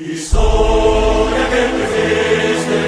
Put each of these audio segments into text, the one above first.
Historia que me hiciste,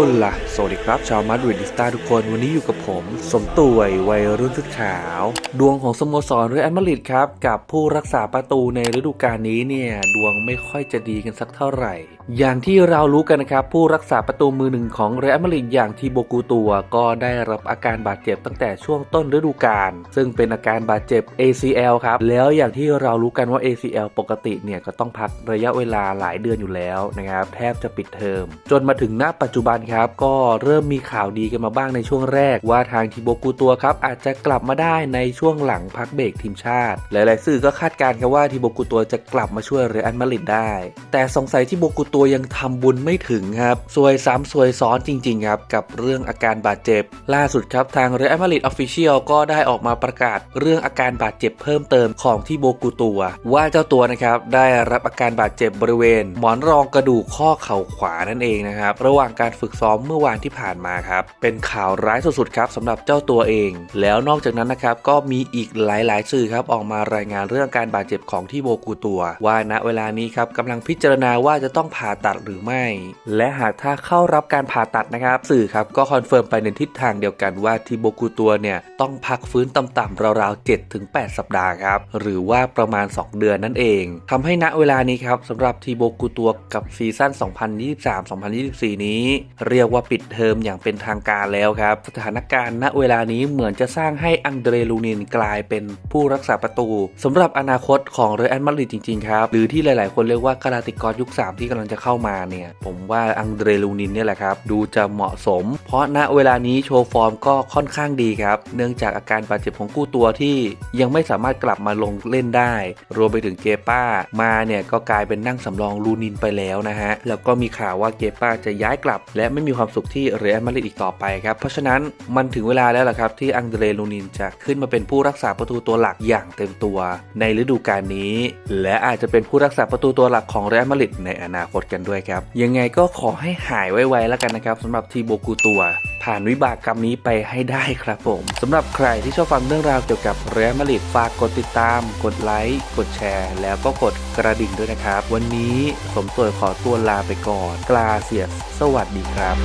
โอล่ะ สวัสดีครับ ชาวมาดริดิสตาทุกคน วันนี้อยู่กับผม สมตุยวัยรุ่นชุดขาว ดวงของสโมสรเรอัลมาดริดครับ กับผู้รักษาประตูในฤดูกาลนี้เนี่ย ดวงไม่ค่อยจะดีกันสักเท่าไหร่ อย่างที่เรารู้กันนะครับ ผู้รักษาประตูมือหนึ่งของเรอัลมาดริดอย่างทีโบกูตัวก็ได้รับอาการบาดเจ็บตั้งแต่ช่วงต้นฤดูกาลซึ่งเป็นอาการบาดเจ็บ ACL ครับแล้วอย่างที่เรารู้กันว่า ACL ปกติเนี่ยก็ต้องพักระยะเวลาหลายเดือนอยู่แล้วนะครับแทบจะปิดเทอมจนมาถึงณปัจจุบันครับก็เริ่มมีข่าวดีกันมาบ้างในช่วงแรก ว่าทางทีโบกูตัวครับอาจจะกลับมาได้ในช่วงหลังพักเบรกทีมชาติ หลายๆสื่อก็คาดการณ์กันว่าทีโบกูตัวจะกลับมาช่วยเรอัลมาดริดได้ แต่สงสัยที่โบกูตัวยังทำบุญไม่ถึงครับซวยซ้ำซวยซ้อนจริงๆครับกับเรื่องอาการบาดเจ็บ ล่าสุดครับทางเรอัลมาดริดออฟฟิเชียลก็ได้ออกมาประกาศเรื่องอาการบาดเจ็บเพิ่มเติมของทีโบกูตัว ว่าเจ้าตัวนะครับได้รับอาการบาดเจ็บบริเวณ หมอนรองกระดูกข้อเข่าขวานั่นเองนะครับระหว่างการฝึกซ้อมเมื่อวานที่ผ่านมาครับ เป็นข่าวร้ายสุดๆครับสำหรับเจ้าตัวเอง แล้วนอกจากนั้นนะครับก็มีอีกหลายๆสื่อครับออกมารายงานเรื่องการบาดเจ็บของที่โบกูตัว ว่าณเวลานี้ครับกำลังพิจารณาว่าจะต้องผ่าตัดหรือไม่ และหากถ้าเข้ารับการผ่าตัดนะครับ สื่อครับก็คอนเฟิร์มไปในทิศทางเดียวกันว่าที่โบกูตัวเนี่ยต้องพักฟื้นต่ำๆราวๆ7ถึง8สัปดาห์ครับหรือว่าประมาณ 2 เดือนนั่นเองทำให้ณเวลานี้ครับสำหรับทีโบกูตัวกับซีซั่น2023-2024 นี้เรียกว่าปิดเทอมอย่างเป็นทางการแล้วครับ สถานการณ์ณเวลานี้เหมือนจะสร้างให้อังเดรลูนินกลายเป็นผู้รักษาประตูสำหรับอนาคตของเรอัลมาดริดจริงๆครับ หรือที่หลายๆ คนเรียกว่ากาลาติกรยุค 3 ที่กำลังจะเข้ามาเนี่ย ผมว่าอังเดรลูนินเนี่ยแหละครับ ดูจะเหมาะสม เพราะณเวลานี้โชว์ฟอร์มก็ค่อนข้างดีครับ เนื่องจากอาการบาดเจ็บของกู้ตัวที่ยังไม่สามารถกลับมาลงเล่นได้ รวมไปถึงเกป้ามาเนี่ยก็กลายเป็นนั่งสำรองลูนินไปแล้วนะฮะแล้วก็มีข่าวว่าเกป้าจะย้ายกลับและไม่มีความสุขที่เรอัลมาดริดอีกต่อไปครับ เพราะฉะนั้นมันถึงเวลาแล้วล่ะครับที่อังเดรลูนินจะขึ้นมาเป็นผู้รักษาประตูตัวหลักอย่างเต็มตัว ในฤดูกาลนี้ และอาจจะเป็นผู้รักษาประตูตัวหลักของเรอัลมาดริดในอนาคตกันด้วยครับ ยังไงก็ขอให้หายไวๆแล้วกันนะครับสำหรับทีโบกูตัว ผ่านวิบากกรรมนี้ไปให้ได้ครับผมสำหรับใครที่ชอบฟังเรื่องราวเกี่ยวกับเรอัลมาดริดฝากกดติดตาม กดไลค์กดแชร์ แล้วก็กด กระดิ่งด้วยนะครับ วันนี้สมตัวขอตัวลาไปก่อน กลาเสียสสวัสดีครับ